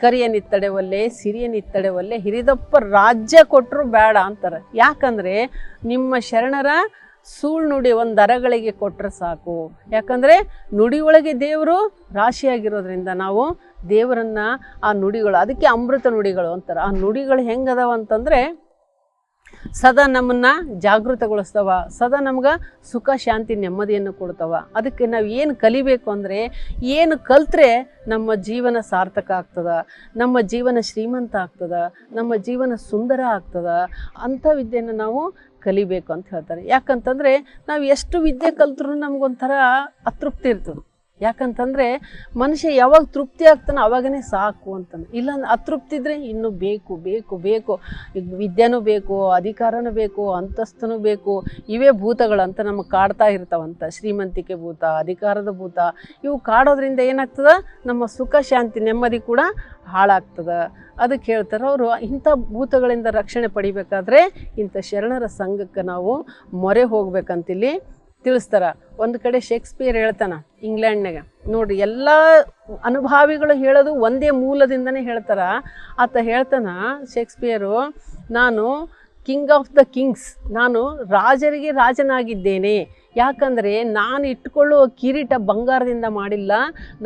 ಕರಿಯ ನಿತ್ತಡೆ ಒಲ್ಲೆ ಸಿರಿಯನ್ ನಿತ್ತಡೆ ಒಲ್ಲೆ ಹಿರಿದಪ್ಪ ರಾಜ್ಯ ಕೊಟ್ಟರು ಬೇಡ ಅಂತಾರೆ. ಯಾಕಂದರೆ ನಿಮ್ಮ ಶರಣರ ಸುಳ್ಳು ನುಡಿ ಒಂದು ದರಗಳಿಗೆ ಕೊಟ್ಟರೆ ಸಾಕು. ಯಾಕಂದರೆ ನುಡಿ ಒಳಗೆ ದೇವರು ರಾಶಿಯಾಗಿರೋದ್ರಿಂದ ನಾವು ದೇವರನ್ನ ಆ ನುಡಿಗಳು, ಅದಕ್ಕೆ ಅಮೃತ ನುಡಿಗಳು ಅಂತಾರೆ. ಆ ನುಡಿಗಳು ಹೆಂಗದಾವ ಅಂತಂದರೆ ಸದಾ ನಮ್ಮನ್ನು ಜಾಗೃತಗೊಳಿಸ್ತವ, ಸದಾ ನಮ್ಗೆ ಸುಖ, ಶಾಂತಿ, ನೆಮ್ಮದಿಯನ್ನು ಕೊಡ್ತವ. ಅದಕ್ಕೆ ನಾವು ಏನು ಕಲಿಬೇಕು ಅಂದರೆ, ಏನು ಕಲ್ತ್ರೆ ನಮ್ಮ ಜೀವನ ಸಾರ್ಥಕ ಆಗ್ತದ, ನಮ್ಮ ಜೀವನ ಶ್ರೀಮಂತ ಆಗ್ತದ, ನಮ್ಮ ಜೀವನ ಸುಂದರ ಆಗ್ತದ ಅಂಥ ವಿದ್ಯೆಯನ್ನು ನಾವು ಕಲಿಬೇಕು ಅಂತ ಹೇಳ್ತಾರೆ. ಯಾಕಂತಂದರೆ ನಾವು ಎಷ್ಟು ವಿದ್ಯೆ ಕಲ್ತ್ರೂ ನಮಗೊಂಥರ ಅತೃಪ್ತಿ ಇರ್ತದೆ. ಯಾಕಂತಂದರೆ ಮನುಷ್ಯ ಯಾವಾಗ ತೃಪ್ತಿ ಆಗ್ತಾನೆ ಅವಾಗನೇ ಸಾಕು ಅಂತಾನೆ. ಇಲ್ಲ ಅತೃಪ್ತಿ ಇದ್ದರೆ ಇನ್ನೂ ಬೇಕು ಬೇಕು ಬೇಕು. ವಿದ್ಯೆನೂ ಬೇಕು, ಅಧಿಕಾರನೂ ಬೇಕು, ಅಂತಸ್ತನೂ ಬೇಕು. ಇವೇ ಭೂತಗಳಂತ ನಮಗೆ ಕಾಡ್ತಾ ಇರ್ತಾವಂತ ಶ್ರೀಮಂತಿಕೆ ಭೂತ, ಅಧಿಕಾರದ ಭೂತ. ಇವು ಕಾಡೋದ್ರಿಂದ ಏನಾಗ್ತದ? ನಮ್ಮ ಸುಖ, ಶಾಂತಿ, ನೆಮ್ಮದಿ ಕೂಡ ಹಾಳಾಗ್ತದ. ಅದಕ್ಕೆ ಹೇಳ್ತಾರೆ ಅವರು, ಇಂಥ ಭೂತಗಳಿಂದ ರಕ್ಷಣೆ ಪಡಿಬೇಕಾದ್ರೆ ಇಂಥ ಶರಣರ ಸಂಘಕ್ಕೆ ನಾವು ಮೊರೆ ಹೋಗ್ಬೇಕಂತಿಲ್ಲಿ ತಿಳಿಸ್ತಾರ. ಒಂದು ಕಡೆ ಶೇಕ್ಸ್ಪಿಯರ್ ಹೇಳ್ತಾನ ಇಂಗ್ಲೆಂಡ್ನಾಗ ನೋಡ್ರಿ, ಎಲ್ಲ ಅನುಭಾವಿಗಳು ಹೇಳೋದು ಒಂದೇ ಮೂಲದಿಂದನೇ ಹೇಳ್ತಾರ. ಆತ ಹೇಳ್ತಾನ, ಶೇಕ್ಸ್ಪಿಯರು, ನಾನು ಕಿಂಗ್ ಆಫ್ ದ ಕಿಂಗ್ಸ್, ನಾನು ರಾಜರಿಗೆ ರಾಜನಾಗಿದ್ದೇನೆ. ಯಾಕಂದರೆ ನಾನು ಇಟ್ಕೊಳ್ಳುವ ಕಿರೀಟ ಬಂಗಾರದಿಂದ ಮಾಡಿಲ್ಲ,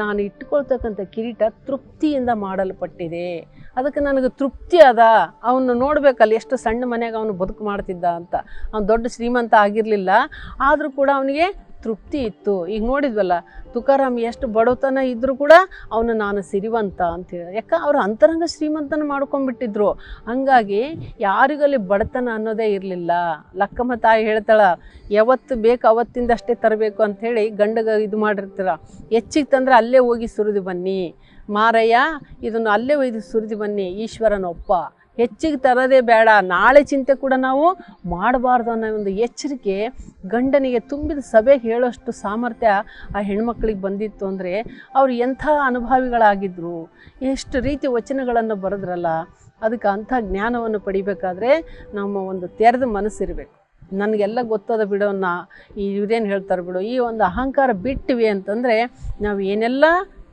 ನಾನು ಇಟ್ಕೊಳ್ತಕ್ಕಂಥ ಕಿರೀಟ ತೃಪ್ತಿಯಿಂದ ಮಾಡಲ್ಪಟ್ಟಿದೆ. ಅದಕ್ಕೆ ನನಗೆ ತೃಪ್ತಿ ಅದ. ಅವನು ನೋಡಬೇಕಲ್ಲ ಎಷ್ಟು ಸಣ್ಣ ಮನೆಗೆ ಅವನು ಬದುಕು ಮಾಡ್ತಿದ್ದ ಅಂತ. ಅವ್ನು ದೊಡ್ಡ ಶ್ರೀಮಂತ ಆಗಿರಲಿಲ್ಲ. ಆದರೂ ಕೂಡ ಅವನಿಗೆ ತೃಪ್ತಿ ಇತ್ತು. ಈಗ ನೋಡಿದ್ವಲ್ಲ, ತುಕಾರಾಮ್ ಎಷ್ಟು ಬಡತನ ಇದ್ದರೂ ಕೂಡ ಅವನು ನಾನು ಸಿರಿವಂತ ಅಂತೇಳಿ ಯಾಕೆ? ಅವರು ಅಂತರಂಗ ಶ್ರೀಮಂತನ ಮಾಡ್ಕೊಂಡ್ಬಿಟ್ಟಿದ್ರು. ಹಂಗಾಗಿ ಯಾರಿಗಲ್ಲಿ ಬಡತನ ಅನ್ನೋದೇ ಇರಲಿಲ್ಲ. ಲಕ್ಕಮ್ಮ ತಾಯಿ ಹೇಳ್ತಾಳ, ಯಾವತ್ತು ಬೇಕು ಅವತ್ತಿಂದಷ್ಟೇ ತರಬೇಕು ಅಂಥೇಳಿ ಗಂಡಗ ಇದು ಮಾಡಿರ್ತೀರ ಹೆಚ್ಚಿಗೆ ತಂದರೆ ಅಲ್ಲೇ ಹೋಗಿ ಸುರಿದು ಬನ್ನಿ. ಮಾರಯ್ಯ, ಇದನ್ನು ಅಲ್ಲೇ ಒಯ್ದು ಸುರಿದು ಬನ್ನಿ ಈಶ್ವರನೊಪ್ಪ ಹೆಚ್ಚಿಗೆ ತರೋದೇ ಬೇಡ, ನಾಳೆ ಚಿಂತೆ ಕೂಡ ನಾವು ಮಾಡಬಾರ್ದು ಅನ್ನೋ ಒಂದು ಎಚ್ಚರಿಕೆ ಗಂಡನಿಗೆ ತುಂಬಿದ ಸಭೆಗೆ ಹೇಳೋಷ್ಟು ಸಾಮರ್ಥ್ಯ ಆ ಹೆಣ್ಮಕ್ಳಿಗೆ ಬಂದಿತ್ತು ಅಂದರೆ ಅವರು ಎಂಥ ಅನುಭವಿಗಳಾಗಿದ್ದರು ಎಷ್ಟು ರೀತಿ ವಚನಗಳನ್ನು ಬರೆದ್ರಲ್ಲ, ಅದಕ್ಕೆ ಅಂಥ ಜ್ಞಾನವನ್ನು ಪಡಿಬೇಕಾದ್ರೆ ನಮ್ಮ ಒಂದು ತೆರೆದ ಮನಸ್ಸಿರಬೇಕು. ನನಗೆಲ್ಲ ಗೊತ್ತದ ಬಿಡೋನ್ನ ಈ ಇವ್ರೇನು ಹೇಳ್ತಾರೆ ಬಿಡು, ಈ ಒಂದು ಅಹಂಕಾರ ಬಿಟ್ಟಿವಿ ಅಂತಂದರೆ ನಾವು ಏನೆಲ್ಲ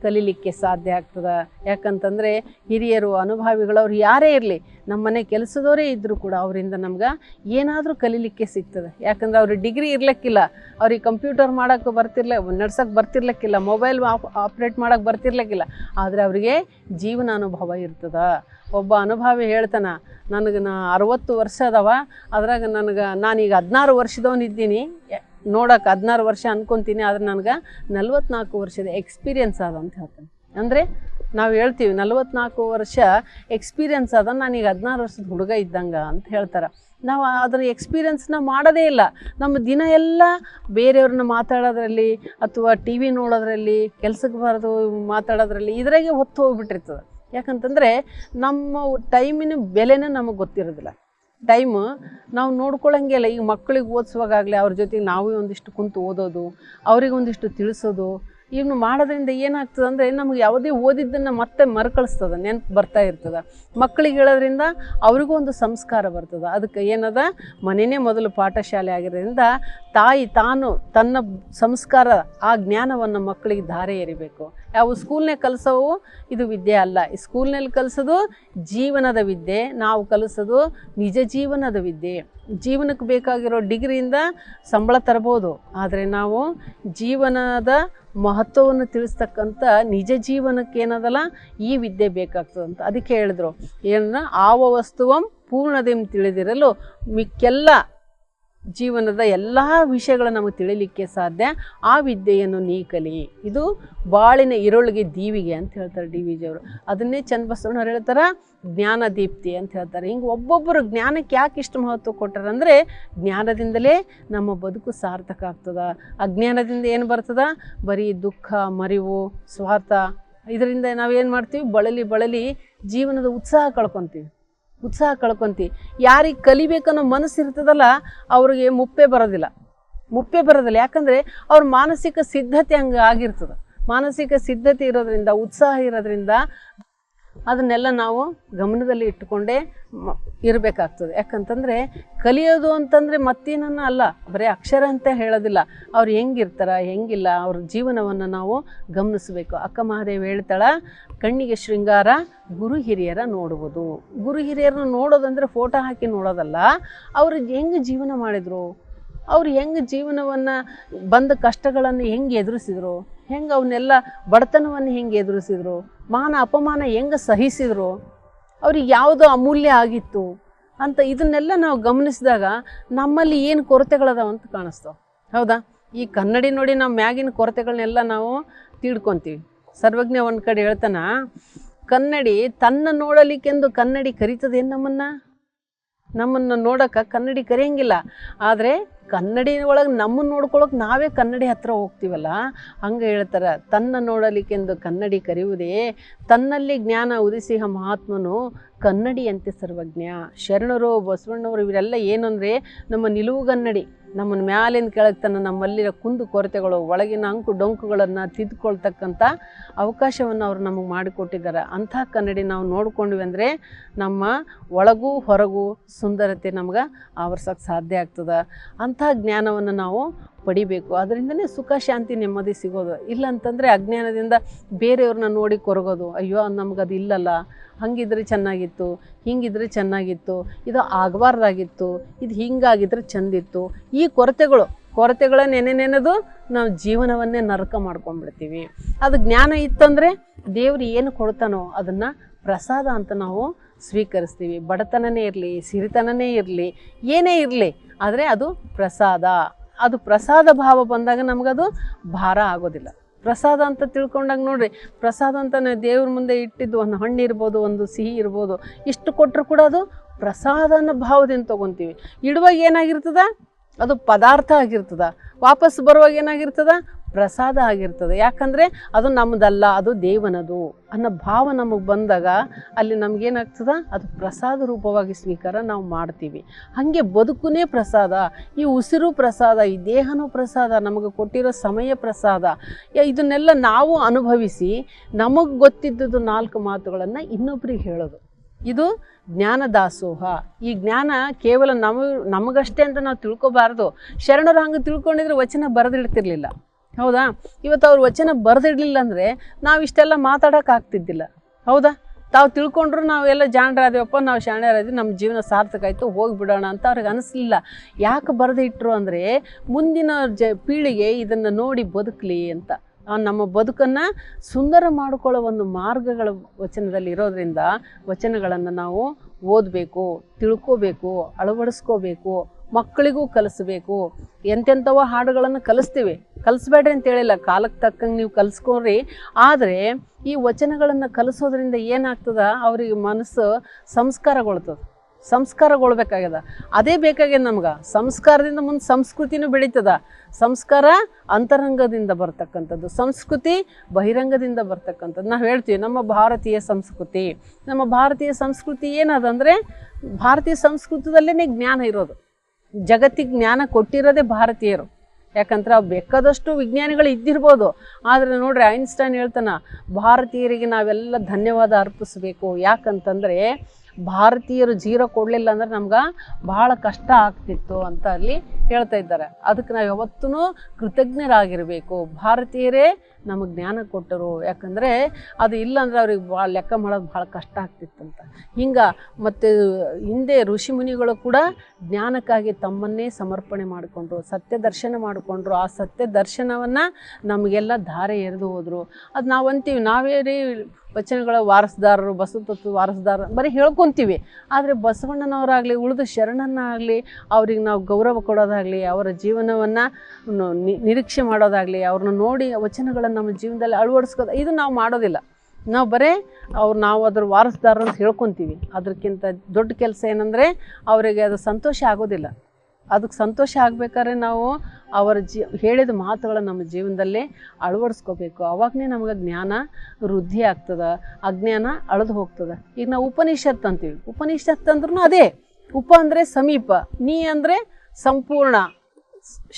ಕಲೀಲಿಕ್ಕೆ ಸಾಧ್ಯ ಆಗ್ತದೆ? ಯಾಕಂತಂದರೆ ಹಿರಿಯರು, ಅನುಭವಿಗಳು ಅವ್ರು ಯಾರೇ ಇರಲಿ ನಮ್ಮ ಮನೆ ಕೆಲಸದವರೇ ಇದ್ದರೂ ಕೂಡ ಅವರಿಂದ ನಮ್ಗೆ ಏನಾದರೂ ಕಲೀಲಿಕ್ಕೆ ಸಿಗ್ತದೆ. ಯಾಕಂದ್ರೆ ಅವ್ರಿಗೆ ಡಿಗ್ರಿ ಇರಲಿಕ್ಕಿಲ್ಲ, ಅವ್ರಿಗೆ ಕಂಪ್ಯೂಟರ್ ಮಾಡೋಕ್ಕೆ ಬರ್ತಿರ್ಲ ನಡ್ಸೋಕ್ಕೆ ಬರ್ತಿರ್ಲಿಕ್ಕಿಲ್ಲ, ಮೊಬೈಲ್ ಆಪ್ರೇಟ್ ಮಾಡೋಕ್ಕೆ ಬರ್ತಿರ್ಲಿಕ್ಕಿಲ್ಲ, ಆದರೆ ಅವರಿಗೆ ಜೀವನ ಅನುಭವ ಇರ್ತದೆ. ಒಬ್ಬ ಅನುಭವಿ ಹೇಳ್ತಾನೆ, ನನಗೆ ನಾ ಅರವತ್ತು ವರ್ಷ ಅದಾವ, ಅದ್ರಾಗ ನನಗೆ ನಾನೀಗ ಹದಿನಾರು ವರ್ಷದವನಿದ್ದೀನಿ ನೋಡೋಕೆ ಹದಿನಾರು ವರ್ಷ ಅನ್ಕೊತೀನಿ, ಆದ್ರೆ ನನಗೆ ನಲ್ವತ್ನಾಲ್ಕು ವರ್ಷದ ಎಕ್ಸ್ಪೀರಿಯನ್ಸ್ ಅದ ಅಂತ ಹೇಳ್ತಾನೆ. ಅಂದರೆ ನಾವು ಹೇಳ್ತೀವಿ, ನಲ್ವತ್ನಾಲ್ಕು ವರ್ಷ ಎಕ್ಸ್ಪೀರಿಯನ್ಸ್ ಅದ ನಾನೀಗ ಹದಿನಾರು ವರ್ಷದ ಹುಡುಗ ಇದ್ದಂಗೆ ಅಂತ ಹೇಳ್ತಾರೆ. ನಾವು ಅದರ ಎಕ್ಸ್ಪೀರಿಯನ್ಸ್ನ ಮಾಡೋದೇ ಇಲ್ಲ. ನಮ್ಮ ದಿನ ಎಲ್ಲ ಬೇರೆಯವ್ರನ್ನ ಮಾತಾಡೋದ್ರಲ್ಲಿ ಅಥವಾ ಟಿ ವಿ ನೋಡೋದ್ರಲ್ಲಿ ಕೆಲ್ಸಕ್ಕೆ ಬರೋದು ಮಾತಾಡೋದ್ರಲ್ಲಿ ಇದ್ರಾಗೆ ಹೊತ್ತು ಹೋಗ್ಬಿಟ್ಟಿರ್ತದೆ. ಯಾಕಂತಂದರೆ ನಮ್ಮ ಟೈಮಿನ ಬೆಲೆನೇ ನಮಗೆ ಗೊತ್ತಿರೋದಿಲ್ಲ. ಟೈಮು ನಾವು ನೋಡ್ಕೊಳ್ಳೋಂಗಿಲ್ಲ ಈಗ ಮಕ್ಳಿಗೆ ಓದಿಸುವಾಗಲೇ ಅವ್ರ ಜೊತೆಗೆ ನಾವೇ ಒಂದಿಷ್ಟು ಕುಂತು ಓದೋದು ಅವ್ರಿಗೆ ಒಂದಿಷ್ಟು ತಿಳಿಸೋದು ಇವ್ನು ಮಾಡೋದ್ರಿಂದ ಏನಾಗ್ತದೆ ಅಂದರೆ ನಮ್ಗೆ ಯಾವುದೇ ಓದಿದ್ದನ್ನು ಮತ್ತೆ ಮರುಕಳಿಸ್ತದೆ, ನೆನಪು ಬರ್ತಾ ಇರ್ತದೆ. ಮಕ್ಕಳಿಗೆ ಹೇಳೋದ್ರಿಂದ ಅವ್ರಿಗೂ ಒಂದು ಸಂಸ್ಕಾರ ಬರ್ತದೆ. ಅದಕ್ಕೆ ಏನದ? ಮನೆಯೇ ಮೊದಲು ಪಾಠಶಾಲೆ ಆಗಿರೋದ್ರಿಂದ ತಾಯಿ ತಾನು ತನ್ನ ಸಂಸ್ಕಾರ, ಆ ಜ್ಞಾನವನ್ನು ಮಕ್ಕಳಿಗೆ ಧಾರೆ ಎರಿಬೇಕು. ಯಾವ ಸ್ಕೂಲ್ನೇ ಕಲಿಸೋವು? ಇದು ವಿದ್ಯೆ ಅಲ್ಲ. ಈ ಸ್ಕೂಲ್ನಲ್ಲಿ ಕಲಿಸೋದು ಜೀವನದ ವಿದ್ಯೆ, ನಾವು ಕಲಿಸೋದು ನಿಜ ಜೀವನದ ವಿದ್ಯೆ. ಜೀವನಕ್ಕೆ ಬೇಕಾಗಿರೋ ಡಿಗ್ರಿಯಿಂದ ಸಂಬಳ ತರ್ಬೋದು. ಆದರೆ ನಾವು ಜೀವನದ ಮಹತ್ವವನ್ನು ತಿಳಿಸ್ತಕ್ಕಂಥ ನಿಜ ಜೀವನಕ್ಕೆ ಏನದಲ್ಲ ಈ ವಿದ್ಯೆ ಬೇಕಾಗ್ತದಂತ ಅದಕ್ಕೆ ಹೇಳಿದ್ರು. ಏನ ಆವ ವಸ್ತುವಂ ಪೂರ್ಣದಿಂದ ತಿಳಿದಿರಲು ಮಿಕ್ಕೆಲ್ಲ ಜೀವನದ ಎಲ್ಲ ವಿಷಯಗಳು ನಮಗೆ ತಿಳಿಲಿಕ್ಕೆ ಸಾಧ್ಯ. ಆ ವಿದ್ಯೆಯನ್ನು ನೀ ಕಲಿ. ಇದು ಬಾಳಿನ ಇರುಳಿಗೆ ದೀವಿಗೆ ಅಂತ ಹೇಳ್ತಾರೆ ಡಿ ವಿ ಜಿಯವರು ಅದನ್ನೇ ಚನ್ನಬಸವಣ್ಣವ್ರು ಹೇಳ್ತಾರೆ ಜ್ಞಾನ ದೀಪ್ತಿ ಅಂತ ಹೇಳ್ತಾರೆ. ಹಿಂಗೆ ಒಬ್ಬೊಬ್ಬರು ಜ್ಞಾನಕ್ಕೆ ಯಾಕೆ ಇಷ್ಟು ಮಹತ್ವ ಕೊಟ್ಟಾರಂದರೆ, ಜ್ಞಾನದಿಂದಲೇ ನಮ್ಮ ಬದುಕು ಸಾರ್ಥಕ ಆಗ್ತದ. ಅಜ್ಞಾನದಿಂದ ಏನು ಬರ್ತದ? ಬರೀ ದುಃಖ, ಮರಿವು, ಸ್ವಾರ್ಥ. ಇದರಿಂದ ನಾವೇನು ಮಾಡ್ತೀವಿ? ಬಳಲಿ ಬಳಲಿ ಜೀವನದ ಉತ್ಸಾಹ ಕಳ್ಕೊತೀವಿ. ಉತ್ಸಾಹ ಕಳ್ಕೊಂತಿ. ಯಾರಿಗೆ ಕಲಿಬೇಕನ್ನೋ ಮನಸ್ಸು ಇರ್ತದಲ್ಲ, ಅವ್ರಿಗೆ ಮುಪ್ಪೆ ಬರೋದಿಲ್ಲ. ಮುಪ್ಪೆ ಬರೋದಿಲ್ಲ. ಯಾಕಂದರೆ ಅವ್ರ ಮಾನಸಿಕ ಸಿದ್ಧತೆ ಹಂಗೆ ಆಗಿರ್ತದೆ. ಮಾನಸಿಕ ಸಿದ್ಧತೆ ಇರೋದ್ರಿಂದ, ಉತ್ಸಾಹ ಇರೋದ್ರಿಂದ ಅದನ್ನೆಲ್ಲ ನಾವು ಗಮನದಲ್ಲಿ ಇಟ್ಟುಕೊಂಡೇ ಇರಬೇಕಾಗ್ತದೆ. ಯಾಕಂತಂದರೆ ಕಲಿಯೋದು ಅಂತಂದರೆ ಮತ್ತೇನನ್ನು ಅಲ್ಲ. ಬರೀ ಅಕ್ಷರ ಅಂತ ಹೇಳೋದಿಲ್ಲ. ಅವ್ರು ಹೆಂಗಿರ್ತಾರ, ಹೆಂಗಿಲ್ಲ, ಅವ್ರ ಜೀವನವನ್ನು ನಾವು ಗಮನಿಸಬೇಕು. ಅಕ್ಕ ಮಹಾದೇವಿ ಹೇಳ್ತಾಳ ಕಣ್ಣಿಗೆ ಶೃಂಗಾರ ಗುರು ಹಿರಿಯರ ನೋಡುವುದು. ಗುರು ಹಿರಿಯರನ್ನ ನೋಡೋದಂದ್ರೆ ಫೋಟೋ ಹಾಕಿ ನೋಡೋದಲ್ಲ, ಅವರು ಹೆಂಗೆ ಜೀವನ ಮಾಡಿದರು? ಅವ್ರು ಹೆಂಗೆ ಜೀವನವನ್ನು, ಬಂದ ಕಷ್ಟಗಳನ್ನು ಹೆಂಗೆ ಎದುರಿಸಿದ್ರು? ಹೆಂಗೆ ಅವನ್ನೆಲ್ಲ ಬಡತನವನ್ನು ಹೆಂಗೆ ಎದುರಿಸಿದ್ರು? ಮಾನ ಅಪಮಾನ ಹೆಂಗೆ ಸಹಿಸಿದ್ರು? ಅವ್ರಿಗೆ ಯಾವುದು ಅಮೂಲ್ಯ ಆಗಿತ್ತು ಅಂತ ಇದನ್ನೆಲ್ಲ ನಾವು ಗಮನಿಸಿದಾಗ ನಮ್ಮಲ್ಲಿ ಏನು ಕೊರತೆಗಳದಾವ ಅಂತ ಕಾಣಿಸ್ತಾವೆ. ಹೌದಾ? ಈ ಕನ್ನಡಿ ನೋಡಿ ನಾವು ಮ್ಯಾಗಿನ ಕೊರತೆಗಳನ್ನೆಲ್ಲ ನಾವು ತಿಳ್ಕೊತೀವಿ ಸರ್ವಜ್ಞ ಒಂದು ಕಡೆ ಹೇಳ್ತಾನ, ಕನ್ನಡಿ ತನ್ನ ನೋಡಲಿಕ್ಕೆಂದು ಕನ್ನಡಿ ಕರಿತದೇನು ನಮ್ಮನ್ನು? ನಮ್ಮನ್ನು ನೋಡೋಕೆ ಕನ್ನಡಿ ಕರೆಯಂಗಿಲ್ಲ. ಆದರೆ ಕನ್ನಡಿ ಒಳಗೆ ನಮ್ಮನ್ನು ನೋಡ್ಕೊಳಕ್ಕೆ ನಾವೇ ಕನ್ನಡಿ ಹತ್ರ ಹೋಗ್ತೀವಲ್ಲ? ಹಂಗೆ ಹೇಳ್ತಾರೆ, ತನ್ನ ನೋಡಲಿಕ್ಕೆಂದು ಕನ್ನಡಿ ಕರೆಯುವುದೇ ತನ್ನಲ್ಲಿ ಜ್ಞಾನ ಉದಿಸಿಹ ಮಹಾತ್ಮನು ಕನ್ನಡಿಯಂತೆ ಸರ್ವಜ್ಞ. ಶರಣರು, ಬಸವಣ್ಣವರು, ಇವರೆಲ್ಲ ಏನು ಅಂದರೆ ನಮ್ಮ ನಿಲುವುಗನ್ನಡಿ ನಮ್ಮನ್ನ ಮ್ಯಾಲಿನ ಕೆಳಗೆ ತನ್ನ ನಮ್ಮಲ್ಲಿರೋ ಕುಂದು ಕೊರತೆಗಳು, ಒಳಗಿನ ಅಂಕು ಡೊಂಕುಗಳನ್ನು ತಿದ್ದುಕೊಳ್ತಕ್ಕಂಥ ಅವಕಾಶವನ್ನು ಅವರು ನಮಗೆ ಮಾಡಿಕೊಟ್ಟಿದ್ದಾರೆ. ಅಂಥ ಕನ್ನಡಿ ನಾವು ನೋಡ್ಕೊಂಡ್ವಿ ಅಂದರೆ ನಮ್ಮ ಒಳಗೂ ಹೊರಗೂ ಸುಂದರತೆ ನಮ್ಗೆ ಆವರ್ಸೋಕ್ಕೆ ಸಾಧ್ಯ ಆಗ್ತದೆ. ಅಂಥ ಜ್ಞಾನವನ್ನು ನಾವು ಪಡಿಬೇಕು. ಅದರಿಂದನೇ ಸುಖ, ಶಾಂತಿ, ನೆಮ್ಮದಿ ಸಿಗೋದು. ಇಲ್ಲ ಅಂತಂದರೆ ಅಜ್ಞಾನದಿಂದ ಬೇರೆಯವ್ರನ್ನ ನೋಡಿ ಕೊರಗೋದು. ಅಯ್ಯೋ, ನಮಗದು ಇಲ್ಲಲ್ಲ. ಹಂಗಿದ್ರೆ ಚೆನ್ನಾಗಿತ್ತು, ಹಿಂಗಿದ್ರೆ ಚೆನ್ನಾಗಿತ್ತು, ಇದು ಆಗಬಾರ್ದಾಗಿತ್ತು ಇದು ಹಿಂಗಾಗಿದ್ರೆ ಚೆಂದಿತ್ತು. ಈ ಕೊರತೆಗಳು, ಕೊರತೆಗಳ ನೆನೆ ನೆನೆದು ನಾವು ಜೀವನವನ್ನೇ ನರಕ ಮಾಡ್ಕೊಂಡ್ಬಿಡ್ತೀವಿ. ಅದು ಜ್ಞಾನ ಇತ್ತಂದರೆ ದೇವ್ರು ಏನು ಕೊಡ್ತಾನೋ ಅದನ್ನು ಪ್ರಸಾದ ಅಂತ ನಾವು ಸ್ವೀಕರಿಸ್ತೀವಿ. ಬಡತನನೇ ಇರಲಿ, ಸಿರಿತನನೇ ಇರಲಿ, ಏನೇ ಇರಲಿ, ಆದರೆ ಅದು ಪ್ರಸಾದ. ಅದು ಪ್ರಸಾದ ಭಾವ ಬಂದಾಗ ನಮಗದು ಭಾರ ಆಗೋದಿಲ್ಲ. ಪ್ರಸಾದ ಅಂತ ತಿಳ್ಕೊಂಡಾಗ ನೋಡ್ರಿ, ಪ್ರಸಾದ ಅಂತ ನಾವು ದೇವ್ರ ಮುಂದೆ ಇಟ್ಟಿದ್ದು ಒಂದು ಹಣ್ಣು ಇರ್ಬೋದು, ಒಂದು ಸಿಹಿ ಇರ್ಬೋದು, ಇಷ್ಟು ಕೊಟ್ಟರು ಕೂಡ ಅದು ಪ್ರಸಾದ ಅನ್ನೋ ಭಾವದಿಂದ ತೊಗೊತೀವಿ. ಇಡುವಾಗ ಏನಾಗಿರ್ತದ? ಅದು ಪದಾರ್ಥ ಆಗಿರ್ತದ. ವಾಪಸ್ ಬರುವಾಗ ಏನಾಗಿರ್ತದ? ಪ್ರಸಾದ ಆಗಿರ್ತದೆ. ಯಾಕಂದರೆ ಅದು ನಮ್ಮದಲ್ಲ ಅದು ದೇವನದು ಅನ್ನೋ ಭಾವ ನಮಗೆ ಬಂದಾಗ ಅಲ್ಲಿ ನಮಗೇನಾಗ್ತದೆ? ಅದು ಪ್ರಸಾದ ರೂಪವಾಗಿ ಸ್ವೀಕಾರ ನಾವು ಮಾಡ್ತೀವಿ. ಹಾಗೆ ಬದುಕುನೇ ಪ್ರಸಾದ, ಈ ಉಸಿರು ಪ್ರಸಾದ, ಈ ದೇಹನೂ ಪ್ರಸಾದ, ನಮಗೆ ಕೊಟ್ಟಿರೋ ಸಮಯ ಪ್ರಸಾದ ಇದನ್ನೆಲ್ಲ ನಾವು ಅನುಭವಿಸಿ ನಮಗೆ ಗೊತ್ತಿದ್ದದ್ದು ನಾಲ್ಕು ಮಾತುಗಳನ್ನು ಇನ್ನೊಬ್ರಿಗೆ ಹೇಳೋದು. ಇದು ಜ್ಞಾನ ದಾಸೋಹ. ಈ ಜ್ಞಾನ ಕೇವಲ ನಮ ನಮಗಷ್ಟೇ ಅಂತ ನಾವು ತಿಳ್ಕೊಬಾರ್ದು. ಶರಣರು ಹಂಗೆ ತಿಳ್ಕೊಂಡಿದ್ರೆ ವಚನ ಬರೆದಿಡ್ತಿರ್ಲಿಲ್ಲ ಹೌದಾ? ಇವತ್ತು ಅವ್ರ ವಚನ ಬರೆದಿಡ್ಲಿಲ್ಲ ಅಂದರೆ ನಾವು ಇಷ್ಟೆಲ್ಲ ಮಾತಾಡೋಕ್ಕಾಗ್ತಿದ್ದಿಲ್ಲ ಹೌದಾ? ತಾವು ತಿಳ್ಕೊಂಡ್ರು ನಾವೆಲ್ಲ ಜಾಣರಾದೇವಪ್ಪ, ನಾವು ಶಾಣ್ಯರಾದ್ವಿ ನಮ್ಮ ಜೀವನ ಸಾರ್ಥಕ ಆಯಿತು, ಹೋಗಿಬಿಡೋಣ ಅಂತ ಅವ್ರಿಗೆ ಅನಿಸ್ಲಿಲ್ಲ. ಯಾಕೆ ಬರೆದಿಟ್ರು ಅಂದರೆ ಮುಂದಿನ ಜ ಪೀಳಿಗೆ ಇದನ್ನು ನೋಡಿ ಬದುಕಲಿ ಅಂತ. ನಮ್ಮ ಬದುಕನ್ನು ಸುಂದರ ಮಾಡಿಕೊಳ್ಳೋ ಒಂದು ಮಾರ್ಗಗಳ ವಚನದಲ್ಲಿ ಇರೋದ್ರಿಂದ ವಚನಗಳನ್ನು ನಾವು ಓದಬೇಕು, ತಿಳ್ಕೋಬೇಕು, ಅಳವಡಿಸ್ಕೋಬೇಕು. ಮಕ್ಕಳಿಗೂ ಕಲಿಸ್ಬೇಕು. ಎಂತೆಂಥವ ಹಾಡುಗಳನ್ನು ಕಲಿಸ್ತೀವಿ. ಕಲಿಸ್ಬೇಡ್ರಿ ಅಂತ ಹೇಳಿಲ್ಲ. ಕಾಲಕ್ಕೆ ತಕ್ಕಂಗೆ ನೀವು ಕಲಿಸ್ಕೊಳ್ರಿ. ಆದರೆ ಈ ವಚನಗಳನ್ನು ಕಲಿಸೋದ್ರಿಂದ ಏನಾಗ್ತದೆ? ಅವ್ರಿಗೆ ಮನಸ್ಸು ಸಂಸ್ಕಾರಗೊಳ್ತದೆ. ಸಂಸ್ಕಾರಗೊಳ್ಬೇಕಾಗ್ಯದ. ಅದೇ ಬೇಕಾಗ್ಯದ ನಮ್ಗೆ. ಸಂಸ್ಕಾರದಿಂದ ಮುಂದೆ ಸಂಸ್ಕೃತಿನೂ ಬೆಳೀತದ. ಸಂಸ್ಕಾರ ಅಂತರಂಗದಿಂದ ಬರ್ತಕ್ಕಂಥದ್ದು. ಸಂಸ್ಕೃತಿ ಬಹಿರಂಗದಿಂದ ಬರ್ತಕ್ಕಂಥದ್ದು. ನಾವು ಹೇಳ್ತೀವಿ, ನಮ್ಮ ಭಾರತೀಯ ಸಂಸ್ಕೃತಿ. ನಮ್ಮ ಭಾರತೀಯ ಸಂಸ್ಕೃತಿ ಏನದಂದರೆ, ಭಾರತೀಯ ಸಂಸ್ಕೃತದಲ್ಲೇ ಜ್ಞಾನ ಇರೋದು. ಜಗತ್ತಿಗೆ ಜ್ಞಾನ ಕೊಟ್ಟಿರೋದೇ ಭಾರತೀಯರು. ಯಾಕಂದ್ರೆ ಬೇಕಾದಷ್ಟು ವಿಜ್ಞಾನಿಗಳು ಇದ್ದಿರ್ಬೋದು. ಆದರೆ ನೋಡ್ರಿ ಐನ್ಸ್ಟೈನ್ ಹೇಳ್ತಾನ, ಭಾರತೀಯರಿಗೆ ನಾವೆಲ್ಲ ಧನ್ಯವಾದ ಅರ್ಪಿಸಬೇಕು. ಯಾಕಂತಂದರೆ ಭಾರತೀಯರು ಜೀರೋ ಕೊಡಲಿಲ್ಲ ಅಂದ್ರೆ ನಮ್ಗೆ ಭಾಳ ಕಷ್ಟ ಆಗ್ತಿತ್ತು ಅಂತ ಅಲ್ಲಿ ಹೇಳ್ತಾ ಇದ್ದಾರೆ. ಅದಕ್ಕೆ ನಾವು ಯಾವತ್ತೂ ಕೃತಜ್ಞರಾಗಿರಬೇಕು. ಭಾರತೀಯರೇ ನಮಗೆ ಜ್ಞಾನ ಕೊಟ್ಟರು. ಯಾಕಂದರೆ ಅದು ಇಲ್ಲ ಅಂದ್ರೆ ಅವ್ರಿಗೆ ಭಾಳ ಲೆಕ್ಕ ಮಾಡೋದು ಭಾಳ ಕಷ್ಟ ಆಗ್ತಿತ್ತಂತ. ಹಿಂಗೆ ಮತ್ತು ಹಿಂದೆ ಋಷಿ ಮುನಿಗಳು ಕೂಡ ಜ್ಞಾನಕ್ಕಾಗಿ ತಮ್ಮನ್ನೇ ಸಮರ್ಪಣೆ ಮಾಡಿಕೊಂಡ್ರು, ಸತ್ಯ ದರ್ಶನ ಮಾಡಿಕೊಂಡ್ರು. ಆ ಸತ್ಯ ದರ್ಶನವನ್ನು ನಮಗೆಲ್ಲ ಧಾರೆ ಎರೆದು ಹೋದರು. ಅದು ನಾವು ಅಂತೀವಿ, ನಾವೇ ರೀ ವಚನಗಳ ವಾರಸ್ದಾರರು ಬಸವ ತತ್ವ ವಾರಸ್ದಾರ ಬರೀ ಹೇಳ್ಕೊತೀವಿ. ಆದರೆ ಬಸವಣ್ಣನವರಾಗಲಿ, ಉಳಿದ ಶರಣನ್ನಾಗಲಿ, ಅವ್ರಿಗೆ ನಾವು ಗೌರವ ಕೊಡೋದಾಗಲಿ, ಅವರ ಜೀವನವನ್ನು ನಿರೀಕ್ಷೆ ಮಾಡೋದಾಗಲಿ, ಅವ್ರನ್ನ ನೋಡಿ ವಚನಗಳನ್ನು ನಮ್ಮ ಜೀವನದಲ್ಲಿ ಅಳವಡಿಸ್ಕೋದು ಇದು ನಾವು ಮಾಡೋದಿಲ್ಲ. ನಾವು ಬರೇ ಅವ್ರು ನಾವು ಅದ್ರ ವಾರಸ್ದಾರ ಅಂತ ಹೇಳ್ಕೊತೀವಿ. ಅದಕ್ಕಿಂತ ದೊಡ್ಡ ಕೆಲಸ ಏನಂದರೆ ಅವರಿಗೆ ಅದು ಸಂತೋಷ ಆಗೋದಿಲ್ಲ. ಅದಕ್ಕೆ ಸಂತೋಷ ಆಗ್ಬೇಕಾದ್ರೆ ನಾವು ಅವರ ಜೀ ಹೇಳಿದ ಮಾತುಗಳನ್ನು ನಮ್ಮ ಜೀವನದಲ್ಲೇ ಅಳವಡಿಸ್ಕೋಬೇಕು. ಅವಾಗನೇ ನಮಗೆ ಜ್ಞಾನ ವೃದ್ಧಿ ಆಗ್ತದೆ. ಅಜ್ಞಾನ ಅಳದು ಹೋಗ್ತದೆ. ಈಗ ನಾವು ಉಪನಿಷತ್ ಅಂತೀವಿ. ಉಪನಿಷತ್ ಅಂದ್ರೂ ಅದೇ. ಉಪ ಅಂದರೆ ಸಮೀಪ. ನೀ ಅಂದರೆ ಸಂಪೂರ್ಣ.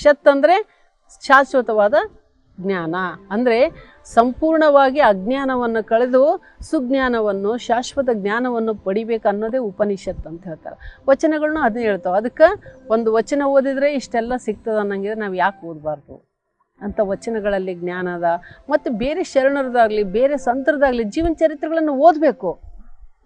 ಶತ್ ಅಂದರೆ ಶಾಶ್ವತವಾದ ಜ್ಞಾನ. ಅಂದರೆ ಸಂಪೂರ್ಣವಾಗಿ ಅಜ್ಞಾನವನ್ನು ಕಳೆದು ಸುಜ್ಞಾನವನ್ನು, ಶಾಶ್ವತ ಜ್ಞಾನವನ್ನು ಪಡಿಬೇಕು ಅನ್ನೋದೇ ಉಪನಿಷತ್ ಅಂತ ಹೇಳ್ತಾರೆ. ವಚನಗಳನ್ನೂ ಅದನ್ನೇ ಹೇಳ್ತಾವೆ. ಅದಕ್ಕೆ ಒಂದು ವಚನ ಓದಿದರೆ ಇಷ್ಟೆಲ್ಲ ಸಿಗ್ತದೆ ಅನ್ನಂಗಿದ್ರೆ ನಾವು ಯಾಕೆ ಓದಬಾರ್ದು? ಅಂಥ ವಚನಗಳಲ್ಲಿ ಜ್ಞಾನ ಅದ. ಮತ್ತು ಬೇರೆ ಶರಣರದಾಗಲಿ, ಬೇರೆ ಸಂತರದಾಗಲಿ ಜೀವನ ಚರಿತ್ರೆಗಳನ್ನು ಓದಬೇಕು.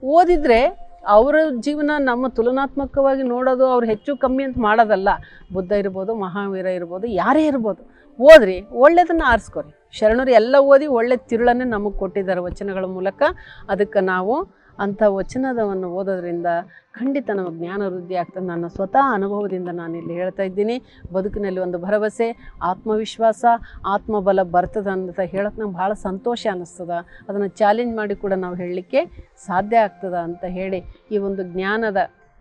ಓದಿದರೆ ಅವರ ಜೀವನ ನಮ್ಮ ತುಲನಾತ್ಮಕವಾಗಿ ನೋಡೋದು ಅವ್ರು ಹೆಚ್ಚು ಕಮ್ಮಿ ಅಂತ ಮಾಡೋದಲ್ಲ. ಬುದ್ಧ ಇರ್ಬೋದು, ಮಹಾವೀರ ಇರ್ಬೋದು, ಯಾರೇ ಇರ್ಬೋದು. ಓದ್ರಿ ಒಳ್ಳೆಯದನ್ನು ಆರಿಸ್ಕೊರಿ. ಶರಣರು ಎಲ್ಲ ಓದಿ ಒಳ್ಳೆ ತಿರುಳನ್ನೇ ನಮಗೆ ಕೊಟ್ಟಿದ್ದಾರೆ ವಚನಗಳ ಮೂಲಕ. ಅದಕ್ಕೆ ನಾವು ಅಂಥ ವಚನದವನ್ನು ಓದೋದ್ರಿಂದ ಖಂಡಿತ ನಮಗೆ ಜ್ಞಾನ ವೃದ್ಧಿ ಆಗ್ತದೆ. ನನ್ನ ಸ್ವತಃ ಅನುಭವದಿಂದ ನಾನು ಇಲ್ಲಿ ಹೇಳ್ತಾ ಇದ್ದೀನಿ. ಬದುಕಿನಲ್ಲಿ ಒಂದು ಭರವಸೆ, ಆತ್ಮವಿಶ್ವಾಸ, ಆತ್ಮಬಲ ಬರ್ತದೆ ಅಂತ ಹೇಳಕ್ಕೆ ನಂಗೆ ಭಾಳ ಸಂತೋಷ ಅನ್ನಿಸ್ತದ ಅದನ್ನು ಚಾಲೆಂಜ್ ಮಾಡಿ ಕೂಡ ನಾವು ಹೇಳಲಿಕ್ಕೆ ಸಾಧ್ಯ ಆಗ್ತದ ಅಂತ ಹೇಳಿ ಈ ಒಂದು ಜ್ಞಾನದ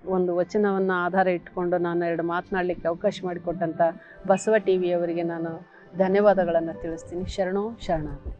ಒಂದು ವಚನವನ್ನು ಆಧಾರ ಇಟ್ಕೊಂಡು ನಾನು ಎರಡು ಮಾತನಾಡಲಿಕ್ಕೆ ಅವಕಾಶ ಮಾಡಿಕೊಟ್ಟಂಥ ಬಸವ ಟಿ ವಿಯವರಿಗೆ ನಾನು ಧನ್ಯವಾದಗಳನ್ನು ತಿಳಿಸ್ತೀನಿ. ಶರಣೋ ಶರಣಾರ್ಥಿ